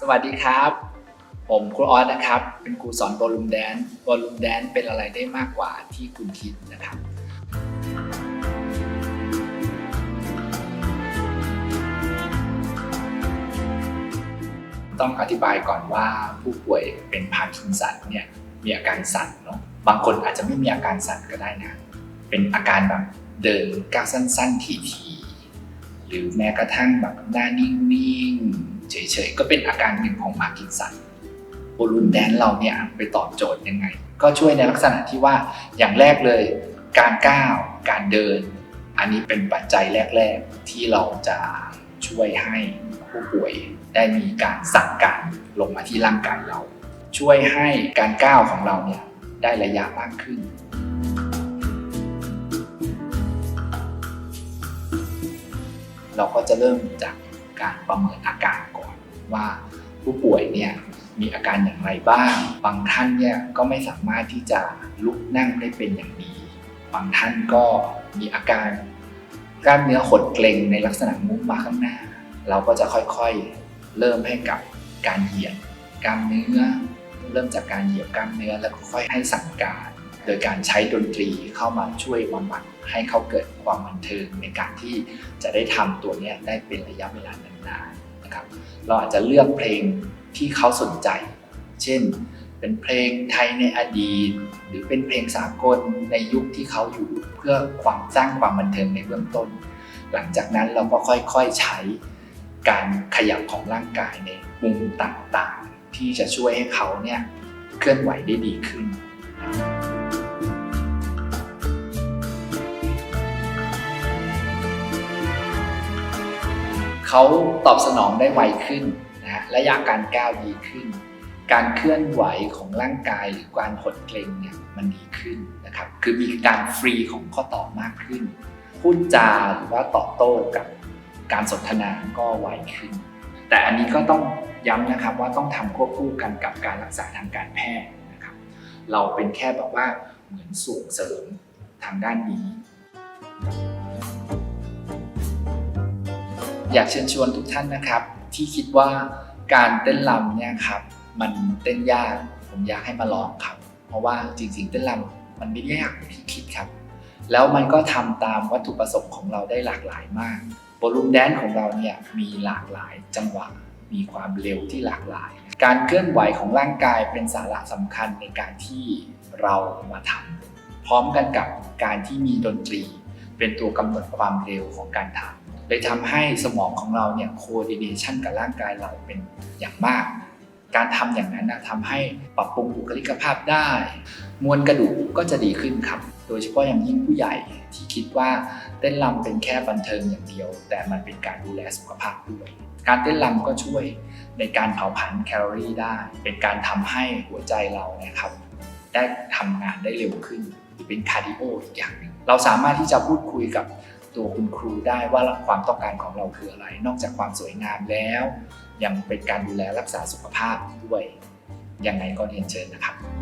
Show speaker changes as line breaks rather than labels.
สวัสดีครับ ผมครูออสนะครับ เป็นครูสอนบอลลูนแดนบอลลูนแดนเป็นอะไรได้มากกว่าที่คุณคิดนะครับต้องอธิบายก่อนว่าผู้ป่วยเป็นพาร์กินสันเนี่ยมีอาการสั่นเนาะบางคนอาจจะไม่มีอาการสั่นก็ได้นะ เป็นอาการแบบเดินก้าวสั้นๆ ทีๆห รือแม้กระทั่งแบบหน้านิ่งๆ เฉยๆ ก็เป็นอาการหนึ่งของพาร์กินสันบอลลูนแดนเราเนี่ยไปตอบโจทย์ยังไง ก็ช่วยในลักษณะที่ว่าอย่างแรกเลย การก้าว การเดิน อันนี้เป็นปัจจัยแรก ๆ ที่เราจะช่วยให้ผู้ป่วยได้มีการสั่งการลงมาที่ร่างกายเรา ช่วยให้การก้าวของเราเนี่ยได้ระยะมากขึ้น เราก็จะเริ่มจากการประเมินอาการก่อนว่าผู้ป่วยเนี่ยมีอาการอย่างไรบ้าง บางท่านเนี่ยก็ไม่สามารถที่จะลุกนั่งได้เป็นอย่างดี บางท่านก็มีอาการกล้ามเนื้อหดเกร็งในลักษณะมุ้งมาข้างหน้า เราก็จะค่อยๆเริ่มให้กับการเหยียดกล้ามเนื้อ เริ่มจากการเหยียบกล้ามเนื้อแล้วก็ค่อยให้สั่งการ โดยการใช้ดนตรีเข้ามาช่วยบำบัดให้เขาเกิดความบันเทิงในการที่จะได้ทำตัวนี้ได้เป็นระยะเวลานานๆนะครับ เราอาจจะเลือกเพลงที่เขาสนใจ เช่น เป็นเพลงไทยในอดีต หรือเป็นเพลงสากลในยุคที่เขาอยู่เพื่อความสร้างความบันเทิงในเบื้องต้น หลังจากนั้นเราก็ค่อยๆใช้การขยับของร่างกายในมุมต่างๆ ที่จะช่วยให้เขาเนี่ยเคลื่อนไหวได้ดีขึ้น เขาตอบสนองได้ไวขึ้นนะฮะระยะการก้าวดีขึ้น การเคลื่อนไหวของร่างกายหรือการหดเกร็งเนี่ยมันดีขึ้นนะครับ คือมีการฟรีของข้อต่อมากขึ้น พูดจาหรือว่าตอบโต้กับการสนทนาก็ไวขึ้น แต่อันนี้ก็ต้องย้ำนะครับว่าต้องทำควบคู่กันกับการรักษาทางการแพทย์นะครับ เราเป็นแค่แบบว่าเหมือนส่งเสริมทางด้านนี้ อยากเชิญชวนทุกท่านนะครับ ที่คิดว่าการเต้นรำเนี่ยครับมันเต้นยากผมอยากให้มาลองครับ เพราะว่าจริงๆ เต้นรำมันไม่ยากที่คิดครับ แล้วมันก็ทำตามวัตถุประสงค์ของเราได้หลากหลายมากบอลลูนแดนของเราเนี่ยมีหลากหลายจังหวะมีความเร็วที่หลากหลาย การเคลื่อนไหวของร่างกายเป็นสาระสำคัญในการที่เรามาทำพร้อมกันกับการที่มีดนตรี เป็นตัวกำหนดความเร็วของการทำ เลยทำให้สมองของเราเนี่ยโคดิเนชันกับร่างกายเราเป็นอย่างมาก การทำอย่างนั้นนะทำให้ปรับปรุงบุคลิกภาพได้ มวลกระดูกก็จะดีขึ้นครับ โดยเฉพาะอย่างยิ่งผู้ใหญ่ที่คิดว่าเต้นรำเป็นแค่บันเทิงอย่างเดียว แต่มันเป็นการดูแลสุขภาพด้วย การเต้นรำก็ช่วยในการเผาผลาญแคลอรี่ได้ เป็นการทำให้หัวใจเราเนี่ยครับ ได้ทำงานได้เร็วขึ้นหรือเป็นคาร์ดิโออีกอย่างหนึ่งเราสามารถที่จะพูดคุยกับ ตัวคุณครูได้ว่าความต้องการของเราคืออะไร นอกจากความสวยงามแล้ว ยังเป็นการดูแลรักษาสุขภาพด้วยยังไงก็เรียนเชิญนะครับ